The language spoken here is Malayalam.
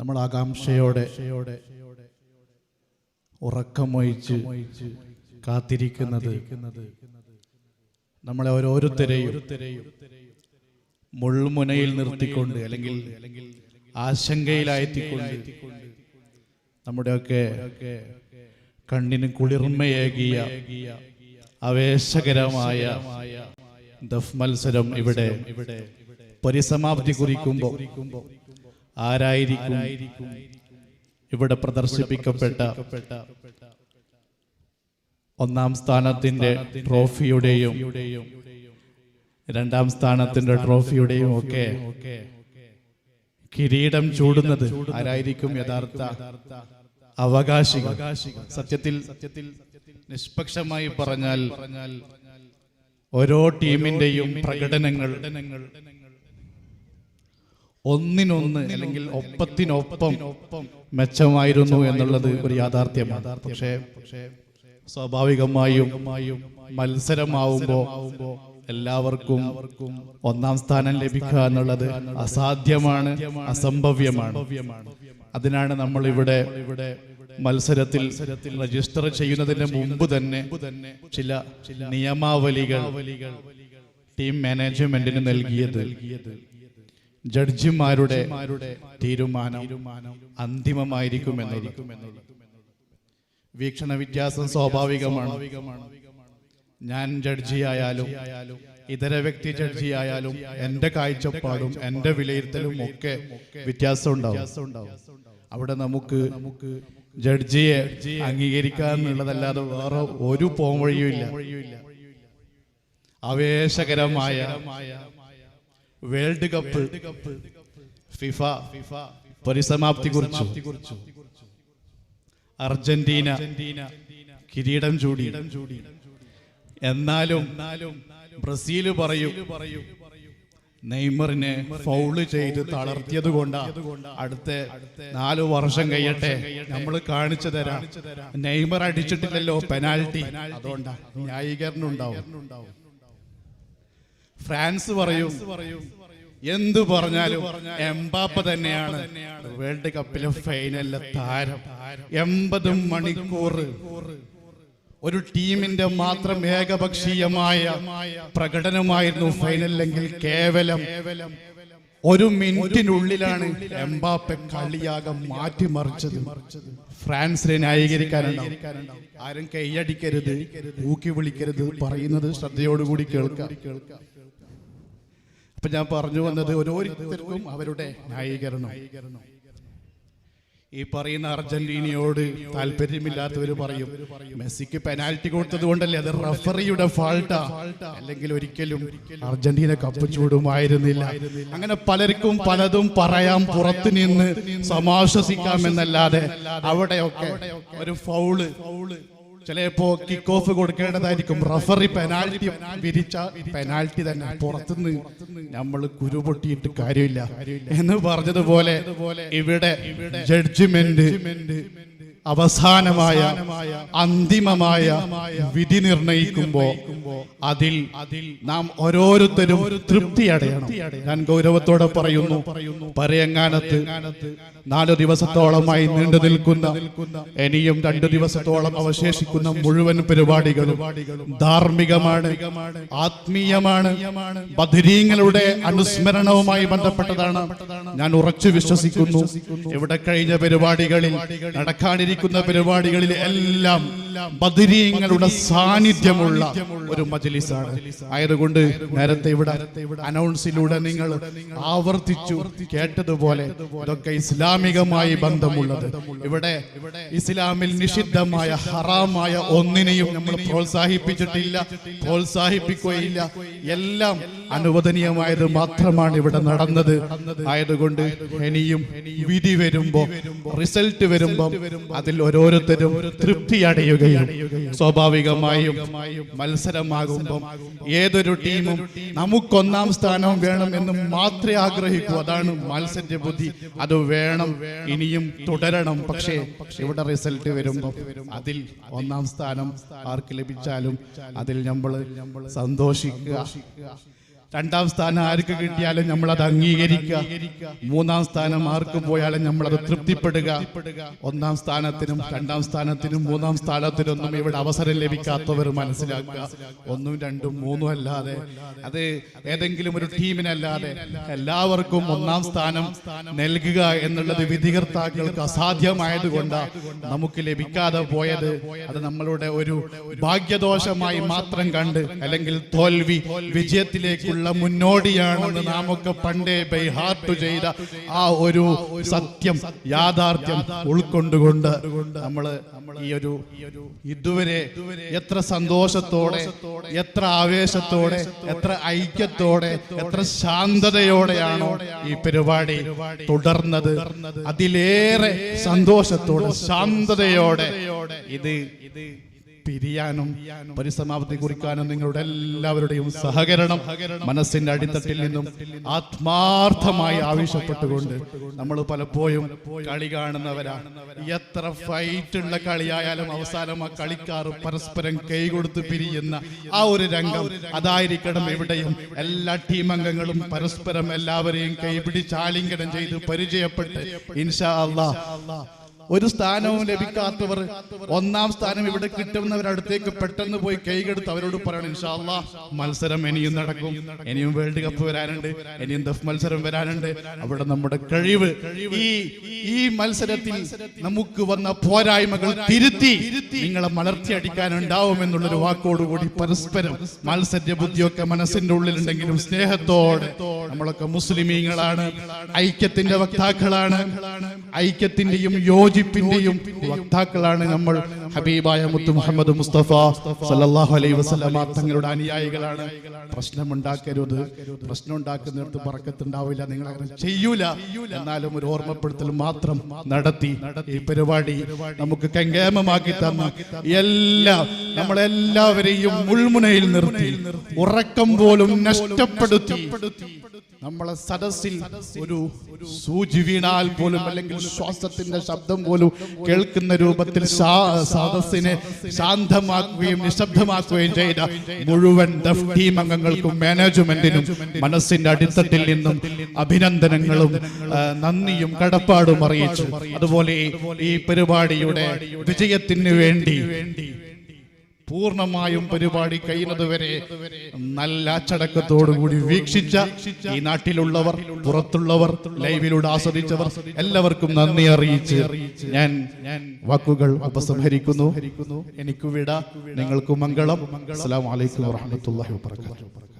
നമ്മൾ ആകാംക്ഷയോടെ ഉറക്കമൊഴിച്ച് കാത്തിരിക്കുന്നത്. നമ്മളെ ഓരോരുത്തരെയും മുൾമുനയിൽ നിർത്തിക്കൊണ്ട് അല്ലെങ്കിൽ ആശങ്കയിലായെത്തിക്കൊണ്ട് നമ്മുടെയൊക്കെ കണ്ണിന് കുളിർമയേകിയ ആവേശകരമായ ദഫ് മത്സരം ഇവിടെ പരിസമാപ്തി കുറിക്കുമ്പോൾ ആരായിരിക്കും? ഇവിടെ പ്രദർശിപ്പിക്കപ്പെട്ട ഒന്നാം സ്ഥാനത്തിന്റെ ട്രോഫിയുടെയും രണ്ടാം സ്ഥാനത്തിന്റെ ട്രോഫിയുടെയും ഒക്കെ കിരീടം ചൂടുന്നത് ആരായിരിക്കും? യഥാർത്ഥ അവകാശി സത്യത്തിൽ സത്യത്തിൽ നിഷ്പക്ഷമായി പറഞ്ഞാൽ ഓരോ ടീമിന്റെയും പ്രകടനങ്ങൾ ഒന്നിനൊന്ന് അല്ലെങ്കിൽ ഒപ്പത്തിനൊപ്പം മെച്ചമായിരുന്നു എന്നുള്ളത് ഒരു യാഥാർത്ഥ്യമാണ്. പക്ഷേ സ്വാഭാവികമായും മത്സരമാവുമ്പോ എല്ലാവർക്കും ഒന്നാം സ്ഥാനം ലഭിക്കുക എന്നുള്ളത് അസാധ്യമാണ് അസംഭവ്യമാണ്. അതിനാണ് നമ്മൾ ഇവിടെ മത്സരത്തിൽ രജിസ്റ്റർ ചെയ്യുന്നതിന് മുമ്പ് തന്നെ ചില നിയമാവലികൾ ടീം മാനേജ്മെന്റിന് നൽകിയത്. ജഡ്ജിമാരുടെ തീരുമാനം അന്തിമമായിരിക്കും എന്നുള്ളത് വീക്ഷണ വ്യത്യാസം സ്വാഭാവികമാണ്. ഞാൻ ജഡ്ജിയായാലും ഇതര വ്യക്തി ജഡ്ജിയായാലും എന്റെ കാഴ്ചപ്പാടും എന്റെ വിലയിരുത്തലും ഒക്കെ വ്യത്യാസം ഉണ്ടാവും അവിടെ നമുക്ക് നമുക്ക് ജഡ്ജിയെ അംഗീകരിക്കുക എന്നുള്ളതല്ലാതെ വേറെ ഒരു പോംവഴിയും ഇല്ല ആവേശകരമായ വേൾഡ് കപ്പ് ഫിഫ ഫിഫ പരിസമാപ്തി കുറിച്ചു അർജന്റീന കിരീടം ചൂടി. എന്നാലും ബ്രസീൽ പറയും നെയ്മറിനെ ഫൗൾ ചെയ്ത് തളർത്തിയത് കൊണ്ടാ. അടുത്ത നാലു വർഷം കഴിയട്ടെ നമ്മൾ കാണിച്ചു തരാം. നെയ്മർ അടിച്ചിട്ടില്ലല്ലോ പെനാൽറ്റി അതുകൊണ്ടാ ന്യായീകരണം ഉണ്ടാവും. ഫ്രാൻസ് പറയും. എന്തു പറഞ്ഞാലും എംബാപ്പ തന്നെയാണ് വേൾഡ് കപ്പിലെ ഫൈനലിലെ താരം. എൺപത് മണിക്കൂർ. ഒരു ടീമിന്റെ മാത്രം ഏകപക്ഷീയമായ പ്രകടനമായിരുന്നു ഫൈനലിലെങ്കിൽ കേവലം ഒരു മിനിറ്റിനുള്ളിലാണ് എംബാപ്പെ കളിയാകം മാറ്റിമറിച്ചത്. ഫ്രാൻസിനെ ന്യായീകരിക്കാനുണ്ടാവും. ആരും കൈയടിക്കരുത് ഊക്കി വിളിക്കരുത്. പറയുന്നത് ശ്രദ്ധയോടുകൂടി കേൾക്കാം. അപ്പൊ ഞാൻ പറഞ്ഞു വന്നത് ഓരോരുത്തർക്കും അവരുടെ ന്യായീകരണം. ഈ പറയുന്ന അർജന്റീനയോട് താല്പര്യമില്ലാത്തവർ പറയും മെസ്സിക്ക് പെനാൽറ്റി കൊടുത്തത് കൊണ്ടല്ലേ അത് റഫറിയുടെ ഫാൾട്ടാ അല്ലെങ്കിൽ ഒരിക്കലും അർജന്റീന കപ്പ് ചൂടുമായിരുന്നില്ല. അങ്ങനെ പലർക്കും പലതും പറയാം പുറത്തു നിന്ന് സമാശ്വസിക്കാമെന്നല്ലാതെ അവിടെയൊക്കെ ഒരു ഫൗൾ ചിലപ്പോ കിക്ക് ഓഫ് കൊടുക്കേണ്ടതായിരിക്കും. റഫറി പെനാൽറ്റി വിരിച്ച പെനാൽറ്റി തന്നെ. പുറത്തുനിന്ന് നമ്മൾ കുരുപൊട്ടിയിട്ട് കാര്യമില്ല. എന്ന് പറഞ്ഞതുപോലെ ഇവിടെ ജഡ്ജ്മെന്റ് അവസാനമായ അന്തിമമായ വിധി നിർണയിക്കുമ്പോ അതിൽ നാം ഓരോരുത്തരും തൃപ്തി അടയണം ഞാൻ ഗൗരവത്തോടെ പറയുന്നു. പറയങ്ങാനത്ത് നാലു ദിവസത്തോളമായി നീണ്ടു നിൽക്കുന്ന ഇനിയും രണ്ടു ദിവസത്തോളം അവശേഷിക്കുന്ന മുഴുവൻ പരിപാടികളും ധാർമ്മികമാണ് ആത്മീയമാണ് ബദരീങ്ങളുടെ അനുസ്മരണവുമായി ബന്ധപ്പെട്ടതാണ്. ഞാൻ ഉറച്ചു വിശ്വസിക്കുന്നു. ഇവിടെ കഴിഞ്ഞ പരിപാടികളിൽ നടക്കാനിരിക്കുന്ന പരിപാടികളിൽ എല്ലാം ബദരീങ്ങളുടെ സാന്നിധ്യമുള്ള ഒരു മജലിസാണ്. ആയതുകൊണ്ട് നേരത്തെ ഇവിടെ അനൗൺസിലൂടെ നിങ്ങൾ ആവർത്തിച്ചു കേട്ടതുപോലെ ഇതൊക്കെ ഇസ്ലാമികമായി ബന്ധമുള്ളത്. ഇവിടെ ഇസ്ലാമിൽ നിഷിദ്ധമായ ഹറാമായ ഒന്നിനെയും നമ്മൾ പ്രോത്സാഹിപ്പിച്ചിട്ടില്ല പ്രോത്സാഹിപ്പിക്കുകയില്ല. എല്ലാം അനുവദനീയമായത് മാത്രമാണ് ഇവിടെ നടന്നത്. ആയതുകൊണ്ട് ഇനിയും വിധി വരുമ്പോ റിസൾട്ട് വരുമ്പോ അതിൽ ഓരോരുത്തരും തൃപ്തി അടയുകയും സ്വാഭാവികമായും മത്സരമാകുമ്പം ഏതൊരു ടീമും നമുക്കൊന്നാം സ്ഥാനം വേണം എന്ന് മാത്രമേ ആഗ്രഹിക്കൂ. അതാണ് മത്സര ബുദ്ധി. അത് വേണം ഇനിയും തുടരണം. പക്ഷേ ഇവിടെ റിസൾട്ട് വരുമ്പോൾ അതിൽ ഒന്നാം സ്ഥാനം ആർക്ക് ലഭിച്ചാലും അതിൽ നമ്മൾ സന്തോഷിക്കുക. രണ്ടാം സ്ഥാനം ആർക്ക് കിട്ടിയാലും നമ്മൾ അത് അംഗീകരിക്കുക. മൂന്നാം സ്ഥാനം ആർക്ക് പോയാലും നമ്മൾ അത് തൃപ്തിപ്പെടുക. ഒന്നാം സ്ഥാനത്തിനും രണ്ടാം സ്ഥാനത്തിനും മൂന്നാം സ്ഥാനത്തിനൊന്നും ഇവിടെ അവസരം ലഭിക്കാത്തവർ മനസ്സിലാക്കുക. ഒന്നും രണ്ടും മൂന്നും അല്ലാതെ അത് ഏതെങ്കിലും ഒരു ടീമിനല്ലാതെ എല്ലാവർക്കും ഒന്നാം സ്ഥാനം നൽകുക എന്നുള്ളത് വിധികർത്താക്കൾക്ക് അസാധ്യമായതുകൊണ്ട് നമുക്ക് ലഭിക്കാതെ പോയത്. അത് നമ്മളുടെ ഒരു ഭാഗ്യദോഷമായി മാത്രം കണ്ട് അല്ലെങ്കിൽ തോൽവി വിജയത്തിലേക്കുള്ള മുന്നോടിയാണെന്ന് നാമൊക്കെ പണ്ടേ ബൈഹാർട്ട് ചെയ്ത ആ ഒരു സത്യം യാഥാർത്ഥ്യം ഉൾക്കൊണ്ടുകൊണ്ട് നമ്മൾ ഈ ഒരു ഇതുവരെ എത്ര സന്തോഷത്തോടെ എത്ര ആവേശത്തോടെ എത്ര ഐക്യത്തോടെ എത്ര ശാന്തതയോടെയാണോ ഈ പരിപാടി തുടർന്നത്. അതിലേറെ സന്തോഷത്തോടെ ശാന്തതയോടെ ഇത് പിരിയാനും പരിസമാപ്തി കുറിക്കാനും നിങ്ങളുടെ എല്ലാവരുടെയും സഹകരണം മനസ്സിന്റെ അടിത്തട്ടിൽ നിന്നും ആത്മാർത്ഥമായി ആവശ്യപ്പെട്ടുകൊണ്ട് നമ്മൾ പലപ്പോഴും കളി കാണുന്നവരാണ് എത്ര ഫൈറ്റ് ഉള്ള കളിയായാലും അവസാനം ആ കളിക്കാർ പരസ്പരം കൈകൊടുത്ത് പിരിയുന്ന ആ ഒരു രംഗം. അതായിരിക്കണം എവിടെയും എല്ലാ ടീം അംഗങ്ങളും പരസ്പരം എല്ലാവരെയും കൈപിടിച്ച് ആലിംഗനം ചെയ്ത് പരിചയപ്പെട്ട് ഇൻഷാ അള്ളാ ഒരു സ്ഥാനവും ലഭിക്കാത്തവർ ഒന്നാം സ്ഥാനം ഇവിടെ കിട്ടുന്നവരടുത്തേക്ക് പെട്ടെന്ന് പോയി കൈകെടുത്ത് അവരോട് പറയണം ഇൻഷാല്ലാ മത്സരം ഇനിയും നടക്കും. ഇനിയും വേൾഡ് കപ്പ് വരാനുണ്ട്. ഇനിയും ദഫ് മത്സരം വരാനുണ്ട്. അവിടെ നമ്മുടെ കഴിവ് ഈ ഈ മത്സരത്തിൽ നമുക്ക് വന്ന പോരായ്മകൾ തിരുത്തി നിങ്ങളെ മലർത്തി അടിക്കാനുണ്ടാവും എന്നുള്ളൊരു വാക്കോടുകൂടി പരസ്പരം മത്സര ബുദ്ധിയൊക്കെ മനസ്സിന്റെ ഉള്ളിലുണ്ടെങ്കിലും സ്നേഹത്തോടെ നമ്മളൊക്കെ മുസ്ലിമീങ്ങളാണ് ഐക്യത്തിന്റെ വക്താക്കളാണ്. ഐക്യത്തിന്റെയും യോജിപ്പിന്റെയും വക്താക്കളാണ് നമ്മൾ. ഹബീബായ മുത്തു മുഹമ്മദ് മുസ്തഫ സല്ലല്ലാഹു അലൈ വസല്ലമ തങ്ങളുടെ അനുയായികളാണ്. പ്രശ്നമുണ്ടാക്കരുത്. പ്രശ്നം ഉണ്ടാക്കുന്നിടത്ത് പറക്കത്തുണ്ടാവില്ല. നിങ്ങൾ അങ്ങനെ ചെയ്യൂല. എന്നാലും ഒരു ഓർമ്മപ്പെടുത്തൽ മാത്രം നടത്തി ഈ പരിപാടി നമുക്ക് കങ്കേമമാക്കി തന്ന എല്ലാ നമ്മളെല്ലാവരെയും മുൾമുനയിൽ നിർത്തി ഉറക്കം പോലും നഷ്ടപ്പെടുത്തി. നമ്മളെ സദസ്സിൽ ഒരു സൂചി വീണാൽ പോലും അല്ലെങ്കിൽ ശ്വാസത്തിന്റെ ശബ്ദം പോലും കേൾക്കുന്ന രൂപത്തിൽ സദസ്സിനെ ശാന്തമാക്കുകയും നിശബ്ദമാക്കുകയും ചെയ്ത മുഴുവൻ ടീം അംഗങ്ങൾക്കും മാനേജ്മെന്റിനും മനസ്സിന്റെ അടിത്തട്ടിൽ നിന്നും അഭിനന്ദനങ്ങളും നന്ദിയും കടപ്പാടും അറിയിച്ചു. അതുപോലെ ഈ പരിപാടിയുടെ വിജയത്തിന് വേണ്ടി പൂർണമായും പരിപാടി കഴിയുന്നതുവരെ നല്ല അച്ചടക്കത്തോടുകൂടി വീക്ഷിച്ച ഈ നാട്ടിലുള്ളവർ പുറത്തുള്ളവർ ലൈവിലൂടെ ആസ്വദിച്ചവർ എല്ലാവർക്കും നന്ദി അറിയിച്ച് ഞാൻ വാക്കുകൾ ഉപസംഹരിക്കുന്നു. എനിക്ക് വിട. നിങ്ങൾക്ക് മംഗളം. അസ്സലാമു അലൈക്കും വാഹമത്തല്ലാഹി വബറകാതുഹു.